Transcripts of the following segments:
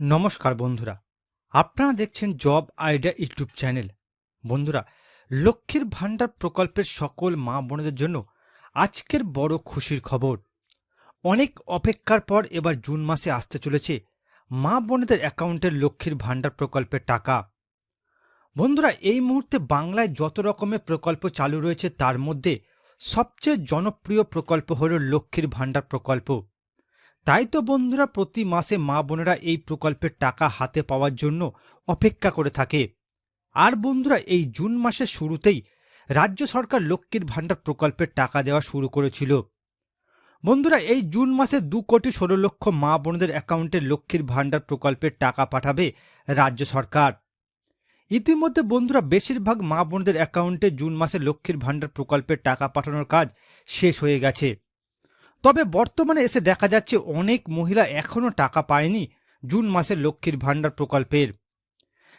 নমস্কার বন্ধুরা। আপনারা দেখছেন জব আইডিয়া ইউটিউব চ্যানেল। বন্ধুরা, লক্ষ্মীর ভাণ্ডার প্রকল্পের সকল মা বোনদের জন্য আজকের বড় খুশির খবর। অনেক অপেক্ষার পর এবার জুন মাসে আসতে চলেছে মা বোনেদের অ্যাকাউন্টের লক্ষ্মীর ভাণ্ডার প্রকল্পের টাকা। বন্ধুরা, এই মুহূর্তে বাংলায় যত রকমের প্রকল্প চালু রয়েছে তার মধ্যে সবচেয়ে জনপ্রিয় প্রকল্প হল লক্ষ্মীর ভাণ্ডার প্রকল্প। তাই তো বন্ধুরা প্রতি মাসে মা বোনেরা এই প্রকল্পের টাকা হাতে পাওয়ার জন্য অপেক্ষা করে থাকে। আর বন্ধুরা, এই জুন মাসের শুরুতেই রাজ্য সরকার লক্ষ্মীর ভাণ্ডার প্রকল্পের টাকা দেওয়া শুরু করেছিল। বন্ধুরা, এই জুন মাসে দু কোটি ষোলো লক্ষ মা বোনদের অ্যাকাউন্টে লক্ষ্মীর ভাণ্ডার প্রকল্পের টাকা পাঠাবে রাজ্য সরকার। ইতিমধ্যে বন্ধুরা, বেশিরভাগ মা বোনদের অ্যাকাউন্টে জুন মাসে লক্ষ্মীর ভাণ্ডার প্রকল্পের টাকা পাঠানোর কাজ শেষ হয়ে গেছে। তবে বর্তমানে এসে দেখা যাচ্ছে অনেক মহিলা এখনও টাকা পায়নি জুন মাসের লক্ষ্মীর ভাণ্ডার প্রকল্পের।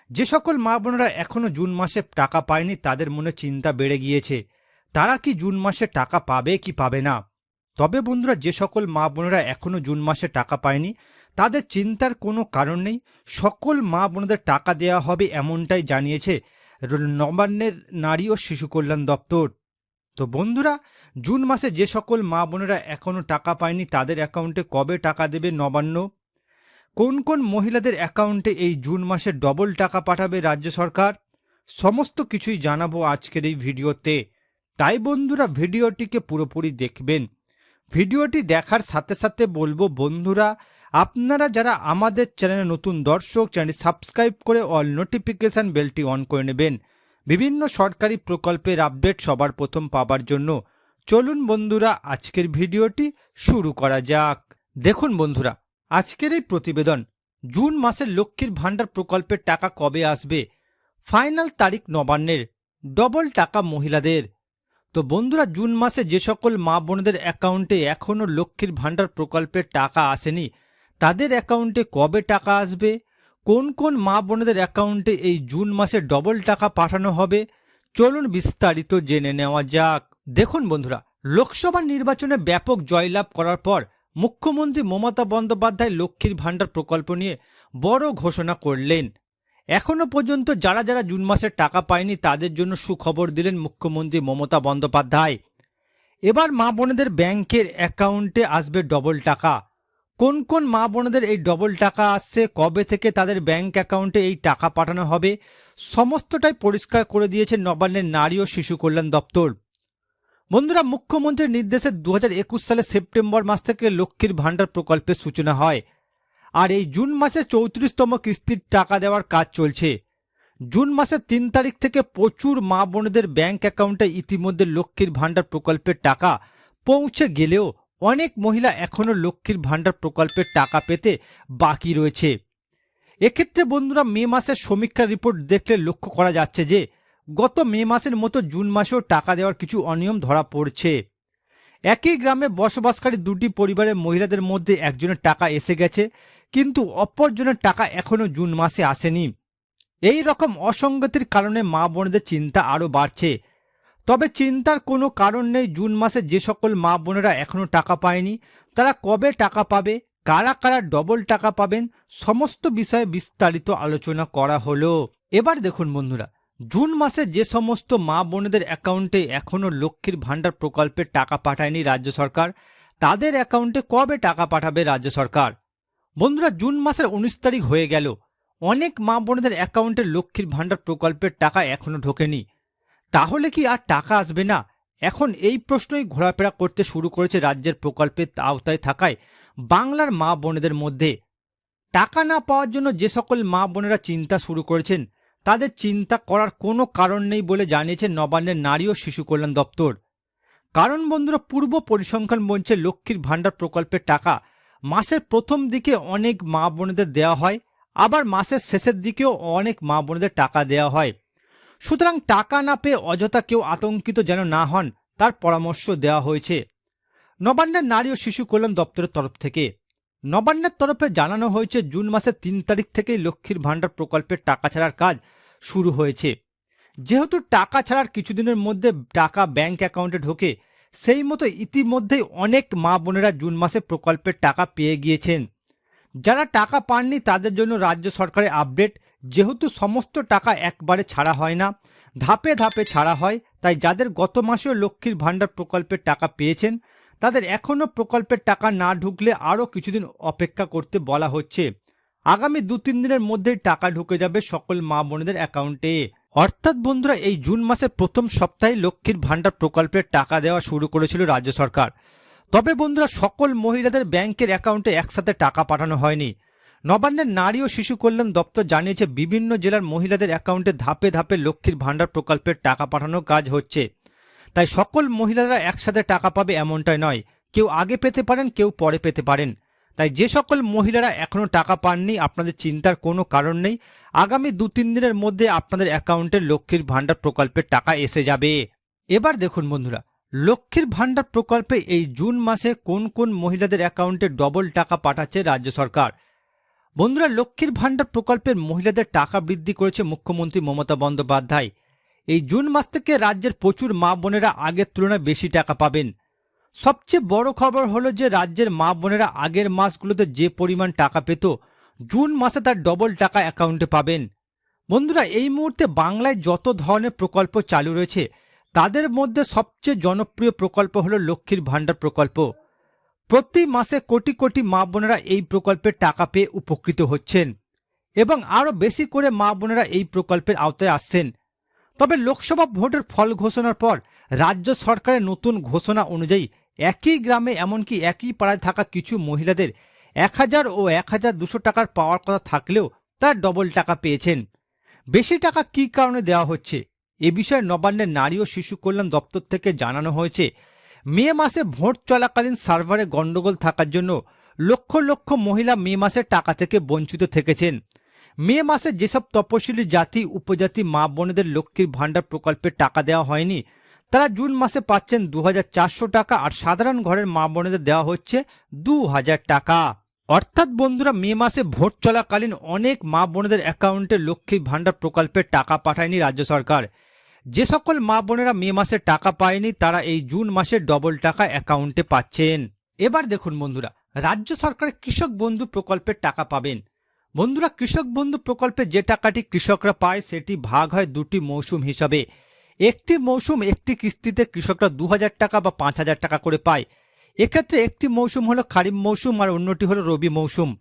যে সকল মা বোনেরা এখনও জুন মাসে টাকা পায়নি তাদের মনে চিন্তা বেড়ে গিয়েছে, তারা কি জুন মাসে টাকা পাবে কি পাবে না? তবে বন্ধুরা, যে সকল মা বোনেরা এখনও জুন মাসে টাকা পায়নি, তাদের চিন্তার কোনো কারণ নেই, সকল মা বোনদের টাকা দেওয়া হবে এমনটাই জানিয়েছে নবান্নের নারী ও শিশু কল্যাণ দপ্তর। তো বন্ধুরা, জুন মাসে যে সকল মা বোনেরা এখনও টাকা পায়নি, তাদের অ্যাকাউন্টে কবে টাকা দেবে নবান্ন? কোন কোন মহিলাদের অ্যাকাউন্টে এই জুন মাসে ডবল টাকা পাঠাবে রাজ্য সরকার? সমস্ত কিছুই জানাব আজকের এই ভিডিওতে। তাই বন্ধুরা, ভিডিওটিকে পুরোপুরি দেখবেন। ভিডিওটি দেখার সাথে সাথে বলব বন্ধুরা, আপনারা যারা আমাদের চ্যানেলে নতুন দর্শক চ্যানেল সাবস্ক্রাইব করে অল নোটিফিকেশান বেলটি অন করে নেবেন। বিভিন্ন সরকারি প্রকল্পের আপডেট সবার প্রথম পাবার জন্য চলুন বন্ধুরা, আজকের ভিডিওটি শুরু করা যাক। দেখুন বন্ধুরা, আজকের এই প্রতিবেদন, জুন মাসের লক্ষ্মীর ভাণ্ডার প্রকল্পের টাকা কবে আসবে? ফাইনাল তারিখ নবান্নের, ডবল টাকা মহিলাদের। তো বন্ধুরা, জুন মাসে যে সকল মা বোনদের অ্যাকাউন্টে এখনও লক্ষ্মীর ভাণ্ডার প্রকল্পের টাকা আসেনি, তাদের অ্যাকাউন্টে কবে টাকা আসবে? কোন কোন মা বোনেদের অ্যাকাউন্টে এই জুন মাসে ডবল টাকা পাঠানো হবে? চলুন বিস্তারিত জেনে নেওয়া যাক। দেখুন বন্ধুরা, লোকসভা নির্বাচনে ব্যাপক জয়লাভ করার পর মুখ্যমন্ত্রী মমতা বন্দ্যোপাধ্যায় লক্ষ্মীর ভাণ্ডার প্রকল্প নিয়ে বড় ঘোষণা করলেন। এখনও পর্যন্ত যারা যারা জুন মাসের টাকা পায়নি তাদের জন্য সুখবর দিলেন মুখ্যমন্ত্রী মমতা বন্দ্যোপাধ্যায়। এবার মা বোনেদের ব্যাংকের অ্যাকাউন্টে আসবে ডবল টাকা। কোন কোন মা বোনদের এই ডবল টাকা আসছে, কবে থেকে তাদের ব্যাংক অ্যাকাউন্টে এই টাকা পাঠানো হবে, সমস্তটাই পরিষ্কার করে দিয়েছে নবান্নের নারী ও শিশু কল্যাণ দপ্তর। বন্ধুরা, মুখ্যমন্ত্রীর নির্দেশে দু সালের সেপ্টেম্বর মাস থেকে লক্ষ্মীর ভাণ্ডার প্রকল্পের সূচনা হয়। আর এই জুন মাসে চৌত্রিশতম কিস্তির টাকা দেওয়ার কাজ চলছে। জুন মাসের তিন তারিখ থেকে প্রচুর মা বোনদের ব্যাংক অ্যাকাউন্টে ইতিমধ্যে লক্ষ্মীর ভাণ্ডার প্রকল্পের টাকা পৌঁছে গেলেও অনেক মহিলা এখনও লক্ষ্মীর ভাণ্ডার প্রকল্পের টাকা পেতে বাকি রয়েছে। এক্ষেত্রে বন্ধুরা মে মাসের সমীক্ষা রিপোর্ট দেখলে লক্ষ্য করা যাচ্ছে যে, গত মে মাসের মতো জুন মাসেও টাকা দেওয়ার কিছু অনিয়ম ধরা পড়ছে। একই গ্রামে বসবাসকারী দুটি পরিবারের মহিলাদের মধ্যে একজনের টাকা এসে গেছে, কিন্তু অপরজনের টাকা এখনও জুন মাসে আসেনি। এই রকম অসঙ্গতির কারণে মা বোনদের চিন্তা আরও বাড়ছে। তবে চিন্তার কোনো কারণ নেই, জুন মাসে যে সকল মা বোনেরা এখনও টাকা পায়নি, তারা কবে টাকা পাবে, কারা কারা ডবল টাকা পাবেন, সমস্ত বিষয়ে বিস্তারিত আলোচনা করা হলো। এবার দেখুন বন্ধুরা, জুন মাসে যে সমস্ত মা বোনেদের অ্যাকাউন্টে এখনও লক্ষ্মীর ভাণ্ডার প্রকল্পের টাকা পাঠায়নি রাজ্য সরকার, তাদের অ্যাকাউন্টে কবে টাকা পাঠাবে রাজ্য সরকার? বন্ধুরা, জুন মাসের উনিশ তারিখ হয়ে গেল, অনেক মা বোনেদের অ্যাকাউন্টে লক্ষ্মীর ভাণ্ডার প্রকল্পের টাকা এখনও ঢোকেনি। তাহলে কি আর টাকা আসবে না? এখন এই প্রশ্নই ঘোরাফেরা করতে শুরু করেছে রাজ্যের প্রকল্পের আওতায় থাকায় বাংলার মা বোনেদের মধ্যে। টাকা না পাওয়ার জন্য যে সকল মা বোনেরা চিন্তা শুরু করেছেন, তাদের চিন্তা করার কোনো কারণ নেই বলে জানিয়েছে নবান্নের নারী ও শিশু কল্যাণ দপ্তর। কারণ বন্ধুরা, পূর্ব পরিসংখ্যান মঞ্চে লক্ষ্মীর ভাণ্ডার প্রকল্পের টাকা মাসের প্রথম দিকে অনেক মা বোনেদের দেওয়া হয়, আবার মাসের শেষের দিকেও অনেক মা বোনেদের টাকা দেওয়া হয়। সুতরাং টাকা না পেয়ে অযথা কেউ আতঙ্কিত যেন না হন, তার পরামর্শ দেওয়া হয়েছে। নবান্নের নারী ও শিশু কল্যাণ দপ্তরের তরফ থেকে। নবান্নের তরফে জানানো হয়েছে, জুন মাসের তিন তারিখ থেকেই লক্ষ্মীর ভাণ্ডার প্রকল্পের টাকা ছাড়ার কাজ শুরু হয়েছে। যেহেতু টাকা ছাড়ার কিছুদিনের মধ্যে টাকা ব্যাংক অ্যাকাউন্টে ঢোকে, সেই মতো ইতিমধ্যেই অনেক মা বোনেরা জুন মাসে প্রকল্পের টাকা পেয়ে গিয়েছেন। যারা টাকা পাননি, তাদের জন্য রাজ্য সরকারের আপডেট যেহেতু সমস্ত টাকা একবারে ছাড়া হয় না, ধাপে ধাপে ছাড়া হয়, তাই যাদের গত মাসেও লক্ষ্মীর ভাণ্ডার প্রকল্পের টাকা পেয়েছেন, তাদের এখনও প্রকল্পের টাকা না ঢুকলে আরও কিছুদিন অপেক্ষা করতে বলা হচ্ছে। আগামী দু তিন দিনের মধ্যেই টাকা ঢুকে যাবে সকল মা বোনেদের অ্যাকাউন্টে। অর্থাৎ বন্ধুরা, এই জুন মাসের প্রথম সপ্তাহে লক্ষ্মীর ভাণ্ডার প্রকল্পের টাকা দেওয়া শুরু করেছিল রাজ্য সরকার। তবে বন্ধুরা, সকল মহিলাদের ব্যাংকের অ্যাকাউন্টে একসাথে টাকা পাঠানো হয়নি। নবান্নের নারী ও শিশু কল্যাণ দপ্তর জানিয়েছে, বিভিন্ন জেলার মহিলাদের অ্যাকাউন্টে ধাপে ধাপে লক্ষ্মীর ভাণ্ডার প্রকল্পের টাকা পাঠানোর কাজ হচ্ছে। তাই সকল মহিলারা একসাথে টাকা পাবে এমনটাই নয়। কেউ আগে পেতে পারেন, কেউ পরে পেতে পারেন। তাই যে সকল মহিলারা এখনও টাকা পাননি, আপনাদের চিন্তার কোনো কারণ নেই। আগামী দু তিন দিনের মধ্যে আপনাদের অ্যাকাউন্টে লক্ষ্মীর ভাণ্ডার প্রকল্পের টাকা এসে যাবে। এবার দেখুন বন্ধুরা, লক্ষ্মীর ভাণ্ডার প্রকল্পে এই জুন মাসে কোন কোন মহিলাদের অ্যাকাউন্টে ডবল টাকা পাঠাচ্ছে রাজ্য সরকার? বন্ধুরা, লক্ষ্মীর ভাণ্ডার প্রকল্পের মহিলাদের টাকা বৃদ্ধি করেছে মুখ্যমন্ত্রী মমতা বন্দ্যোপাধ্যায়। এই জুন মাস থেকে রাজ্যের প্রচুর মা বোনেরা আগের তুলনায় বেশি টাকা পাবেন। সবচেয়ে বড় খবর হলো যে, রাজ্যের মা বোনেরা আগের মাসগুলোতে যে পরিমাণ টাকা পেত, জুন মাসে তার ডবল টাকা অ্যাকাউন্টে পাবেন। বন্ধুরা, এই মুহূর্তে বাংলায় যত ধরনের প্রকল্প চালু রয়েছে, তাদের মধ্যে সবচেয়ে জনপ্রিয় প্রকল্প হলো লক্ষ্মীর ভাণ্ডার প্রকল্প। প্রতি মাসে কোটি কোটি মা বোনেরা এই প্রকল্পের টাকা পেয়ে উপকৃত হচ্ছেন এবং আরও বেশি করে মা বোনেরা এই প্রকল্পের আওতায় আসছেন। তবে লোকসভা ভোটের ফল ঘোষণার পর রাজ্য সরকারের নতুন ঘোষণা অনুযায়ী একই গ্রামে এমনকি একই পাড়ায় থাকা কিছু মহিলাদের এক হাজার ও এক হাজার দুশো টাকার পাওয়ার কথা থাকলেও তার ডবল টাকা পেয়েছেন। বেশি টাকা কী কারণে দেওয়া হচ্ছে? এ বিষয়ে নবান্নের নারী ও শিশু কল্যাণ দপ্তর থেকে জানানো হয়েছে মে মাসে ভোট চলাকালীন সার্ভারে গণ্ডগোল থাকার জন্য লক্ষ লক্ষ মহিলা মে মাসের টাকা থেকে বঞ্চিত থেকেছেন। মে মাসে যেসব তপশিলি জাতি, উপজাতি মা বোনেদের লক্ষ্মীর ভাণ্ডার প্রকল্পে টাকা দেওয়া হয়নি, তারা জুন মাসে পাচ্ছেন দু হাজার চারশো টাকা আর সাধারণ ঘরের মা বোনেদের দেওয়া হচ্ছে দু হাজার টাকা। অর্থাৎ বন্ধুরা, মে মাসে ভোট চলাকালীন অনেক মা বোনেদের অ্যাকাউন্টে লক্ষ্মীর ভাণ্ডার প্রকল্পের টাকা পাঠায়নি রাজ্য সরকার। যে সকল মা বোনেরা মে মাসে টাকা পায়নি, তারা এই জুন মাসে ডবল টাকা অ্যাকাউন্টে পাচ্ছেন। এবার দেখুন বন্ধুরা, রাজ্য সরকারের কৃষক বন্ধু প্রকল্পের টাকা পাবেন। বন্ধুরা, কৃষক বন্ধু প্রকল্পে যে টাকাটি কৃষকরা পায়, সেটি ভাগ হয় দুটি মৌসুম হিসাবে। একটি মৌসুম একটি কিস্তিতে কৃষকরা দু হাজার টাকা বা পাঁচ হাজার টাকা করে পায়। এক্ষেত্রে একটি মৌসুম হলো খারিফ মৌসুম আর অন্যটি হলো রবি মৌসুম।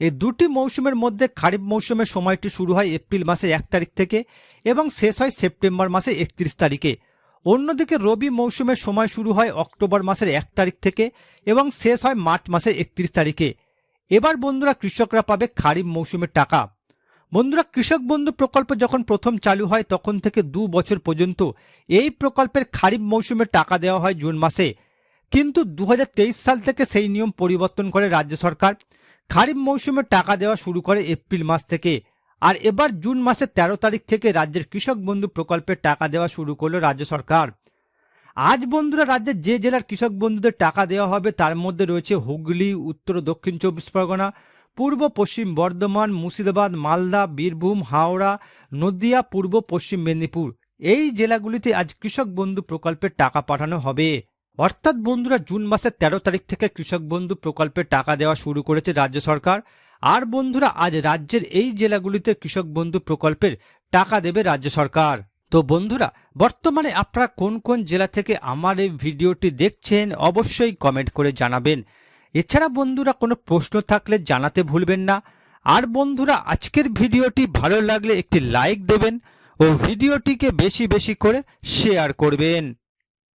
এই দুটি মৌসুমের মধ্যে খারিফ মৌসুমের সময়টি শুরু হয় এপ্রিল মাসের এক তারিখ থেকে এবং শেষ হয় সেপ্টেম্বর মাসে একত্রিশ তারিখে। অন্যদিকে রবি মৌসুমের সময় শুরু হয় অক্টোবর মাসের এক তারিখ থেকে এবং শেষ হয় মার্চ মাসের একত্রিশ তারিখে। এবার বন্ধুরা কৃষকরা পাবে খারিফ মৌসুমের টাকা। বন্ধুরা, কৃষক বন্ধু প্রকল্প যখন প্রথম চালু হয় তখন থেকে দু বছর পর্যন্ত এই প্রকল্পের খারিফ মৌসুমে টাকা দেওয়া হয় জুন মাসে। কিন্তু দু হাজার তেইশ সাল থেকে সেই নিয়ম পরিবর্তন করে রাজ্য সরকার। খারিফ মৌসুমে টাকা দেওয়া শুরু করে এপ্রিল মাস থেকে। আর এবার জুন মাসের ১৩ তারিখ থেকে রাজ্যের কৃষক বন্ধু প্রকল্পের টাকা দেওয়া শুরু করল রাজ্য সরকার। আজ বন্ধুরা রাজ্যের যে জেলার কৃষক বন্ধুদের টাকা দেওয়া হবে তার মধ্যে রয়েছে হুগলি, উত্তর, দক্ষিণ চব্বিশ পরগনা, পূর্ব, পশ্চিম বর্ধমান, মুর্শিদাবাদ, মালদা, বীরভূম, হাওড়া, নদিয়া, পূর্ব, পশ্চিম মেদিনীপুর। এই জেলাগুলিতে আজ কৃষক বন্ধু প্রকল্পের টাকা পাঠানো হবে। অর্থাৎ বন্ধুরা, জুন মাসের ১৩ তারিখ থেকে কৃষক বন্ধু প্রকল্পের টাকা দেওয়া শুরু করেছে রাজ্য সরকার। আর বন্ধুরা, আজ রাজ্যের এই জেলাগুলিতে কৃষক বন্ধু প্রকল্পের টাকা দেবে রাজ্য সরকার। তো বন্ধুরা, বর্তমানে আপনারা কোন কোন জেলা থেকে আমার এই ভিডিওটি দেখছেন অবশ্যই কমেন্ট করে জানাবেন। এছাড়া বন্ধুরা, কোনো প্রশ্ন থাকলে জানাতে ভুলবেন না। আর বন্ধুরা, আজকের ভিডিওটি ভালো লাগলে একটি লাইক দেবেন ও ভিডিওটিকে বেশি বেশি করে শেয়ার করবেন।